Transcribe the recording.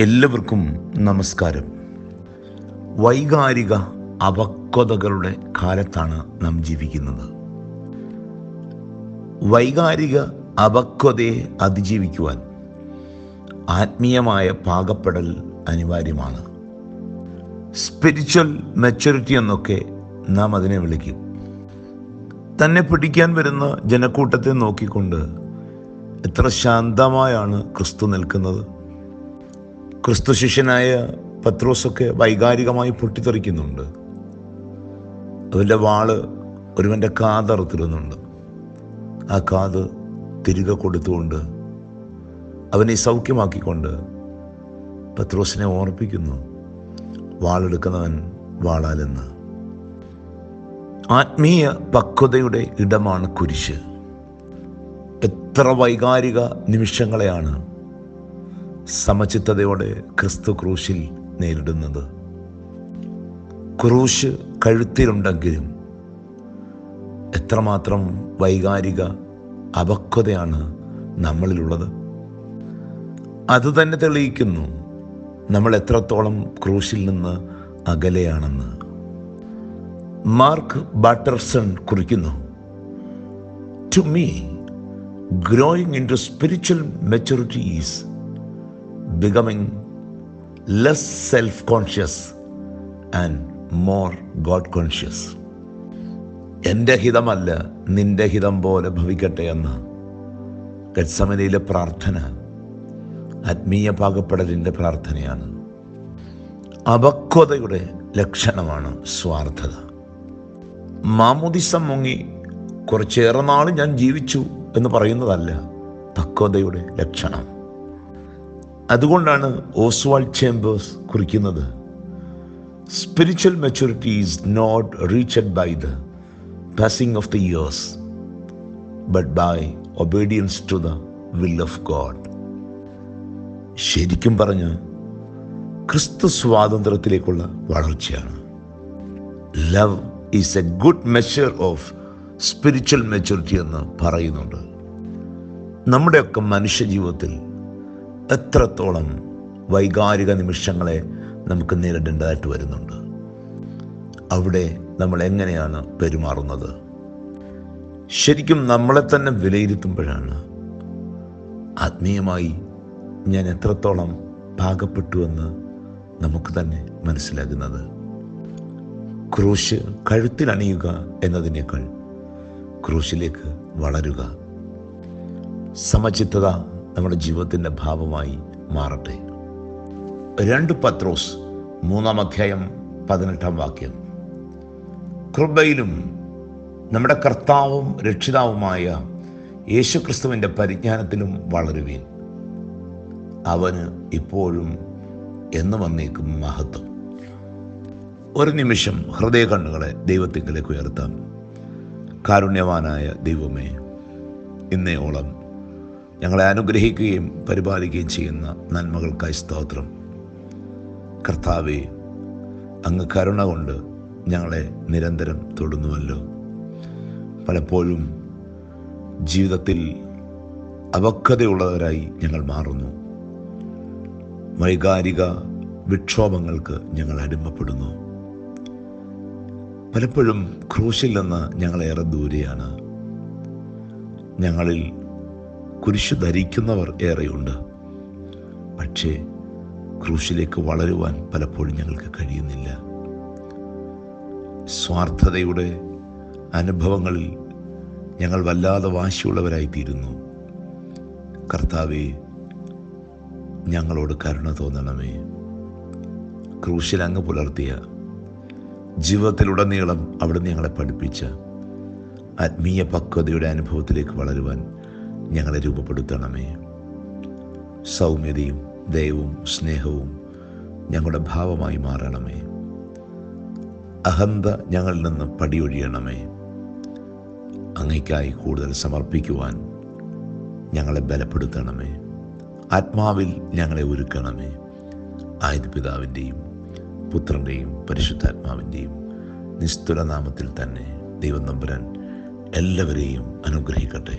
എല്ലാവർക്കും നമസ്കാരം. വൈകാരിക അപക്വതകളുടെ കാലത്താണ് നാം ജീവിക്കുന്നത്. വൈകാരിക അപക്വതയെ അതിജീവിക്കുവാൻ ആത്മീയമായ പാകപ്പെടൽ അനിവാര്യമാണ്. സ്പിരിച്വൽ മെച്ചൂരിറ്റി എന്നൊക്കെ നാം അതിനെ വിളിക്കും. തന്നെ പിടിക്കാൻ വരുന്ന ജനക്കൂട്ടത്തെ നോക്കിക്കൊണ്ട് എത്ര ശാന്തമായാണ് ക്രിസ്തു നിൽക്കുന്നത്. ക്രിസ്തു ശിഷ്യനായ പത്രോസൊക്കെ വൈകാരികമായി പൊട്ടിത്തെറിക്കുന്നുണ്ട്. അവന്റെ വാൾ ഒരുവന്റെ കാതറുത്തിരുന്നുണ്ട് ആ കാത് തിരികെ കൊടുത്തുകൊണ്ട് അവനെ സൗഖ്യമാക്കിക്കൊണ്ട് പത്രോസിനെ ഓർപ്പിക്കുന്നു വാളെടുക്കുന്നവൻ വാളാലെന്ന്. ആത്മീയ പക്വതയുടെ ഇടമാണ് കുരിശ്. എത്ര വൈകാരിക നിമിഷങ്ങളെയാണ് സമചിത്തതയോടെ ക്രിസ്തു ക്രൂശിൽ നേരിടുന്നത്. ക്രൂശ് കഴുത്തിലുണ്ടെങ്കിലും എത്രമാത്രം വൈകാരിക അപക്വതയാണ് നമ്മളിലുള്ളത്. അത് തന്നെ തെളിയിക്കുന്നു നമ്മൾ എത്രത്തോളം ക്രൂശിൽ നിന്ന് അകലെയാണെന്ന്. മാർക്ക് ബാട്ടർസൺ കുറിക്കുന്നു to me growing into spiritual maturity is becoming less self conscious and more God conscious എന്റെ ഹിതമല്ല നിന്റെ ഹിതം പോലെ ഭവിക്കട്ടെ എന്ന് ഗത്സമനയിലെ പ്രാർത്ഥന ആത്മീയ പാകപ്പെടലിന്റെ പ്രാർത്ഥനയാണ്. അപക്വതയുടെ ലക്ഷണമാണ് സ്വാർത്ഥത. മാമുദിസം മുങ്ങി കുറച്ചേറെ നാൾ ഞാൻ ജീവിച്ചു എന്ന് പറയുന്നതല്ല പക്വതയുടെ ലക്ഷണം. അതുകൊണ്ടാണ് ഓസ്വാൾ ചേംബേഴ്സ് കുറിക്കുന്നത്. Spiritual maturity is not reached by the passing of the years but by obedience to the will of God ശരിക്കും പറഞ്ഞ് ക്രിസ്തു സ്വാതന്ത്ര്യത്തിലേക്കുള്ള വളർച്ചയാണ്. Love is a good measure of spiritual maturity എന്ന് പറയുന്നുണ്ട്. നമ്മുടെയൊക്കെ മനുഷ്യജീവിതത്തിൽ എത്രത്തോളം വൈകാരിക നിമിഷങ്ങളെ നമുക്ക് നേരിടേണ്ടതായിട്ട് വരുന്നുണ്ട്. അവിടെ നമ്മൾ എങ്ങനെയാണ് പെരുമാറുന്നത്? ശരിക്കും നമ്മളെ തന്നെ വിലയിരുത്തുമ്പോഴാണ് ആത്മീയമായി ഞാൻ എത്രത്തോളം പാകപ്പെട്ടുവെന്ന് നമുക്ക് തന്നെ മനസ്സിലാകുന്നത്. ക്രൂശ് കഴുത്തിൽ അണിയുക എന്നതിനേക്കാൾ ക്രൂശിലേക്ക് വളരുക. സമചിത്തത നമ്മുടെ ജീവിതത്തിന്റെ ഭാവമായി മാറട്ടെ. രണ്ട് പത്രോസ് മൂന്നാം അധ്യായം പതിനെട്ടാം വാക്യം. കൃപയിലും നമ്മുടെ കർത്താവും രക്ഷിതാവുമായ യേശുക്രിസ്തുവിന്റെ പരിജ്ഞാനത്തിലും വളരുവീൻ. അവന് ഇപ്പോഴും എന്ന് വന്നേക്കും മഹത്വം. ഒരു നിമിഷം ഹൃദയ കണ്ണുകളെ ദൈവത്തിങ്കിലേക്ക് ഉയർത്താം. കാരുണ്യവാനായ ദൈവമേ ഇന്നയോളം ഞങ്ങളെ അനുഗ്രഹിക്കുകയും പരിപാലിക്കുകയും ചെയ്യുന്ന നന്മകൾക്കായി സ്തോത്രം. കർത്താവെ അങ്ങ് കരുണ കൊണ്ട് ഞങ്ങളെ നിരന്തരം തൊടുന്നുവല്ലോ. പലപ്പോഴും ജീവിതത്തിൽ അവക്കതയുള്ളവരായി ഞങ്ങൾ മാറുന്നു. വൈകാരിക വിക്ഷോഭങ്ങൾക്ക് ഞങ്ങൾ അടിമപ്പെടുന്നു. പലപ്പോഴും ക്രൂശിൽ നിന്ന് ഞങ്ങളേറെ ദൂരെയാണ്. ഞങ്ങളിൽ കുരിശു ധരിക്കുന്നവർ ഏറെയുണ്ട്. പക്ഷേ ക്രൂശിലേക്ക് വളരുവാൻ പലപ്പോഴും ഞങ്ങൾക്ക് കഴിയുന്നില്ല. സ്വാർത്ഥതയുടെ അനുഭവങ്ങളിൽ ഞങ്ങൾ വല്ലാതെ വാശിയുള്ളവരായിത്തീരുന്നു. കർത്താവെ ഞങ്ങളോട് കരുണ തോന്നണമേ. ക്രൂശിൽ അങ്ങ് പുലർത്തിയ ജീവിതത്തിലുടനീളം അവിടുന്ന് ഞങ്ങളെ പഠിപ്പിച്ച ആത്മീയ പക്വതയുടെ അനുഭവത്തിലേക്ക് വളരുവാൻ ഞങ്ങളെ രൂപപ്പെടുത്തണമേ. സൗമ്യതയും ദയവും സ്നേഹവും ഞങ്ങളുടെ ഭാവമായി മാറണമേ. അഹന്ത ഞങ്ങളിൽ നിന്ന് പടിയൊഴിയണമേ. അങ്ങയ്ക്കായി കൂടുതൽ സമർപ്പിക്കുവാൻ ഞങ്ങളെ ബലപ്പെടുത്തണമേ. ആത്മാവിൽ ഞങ്ങളെ ഒരുക്കണമേ. ആയത് പിതാവിന്റെയും പുത്രന്റെയും പരിശുദ്ധാത്മാവിന്റെയും നിസ്തുലനാമത്തിൽ തന്നെ ദൈവം നമ്പുരാൻ എല്ലാവരെയും അനുഗ്രഹിക്കട്ടെ.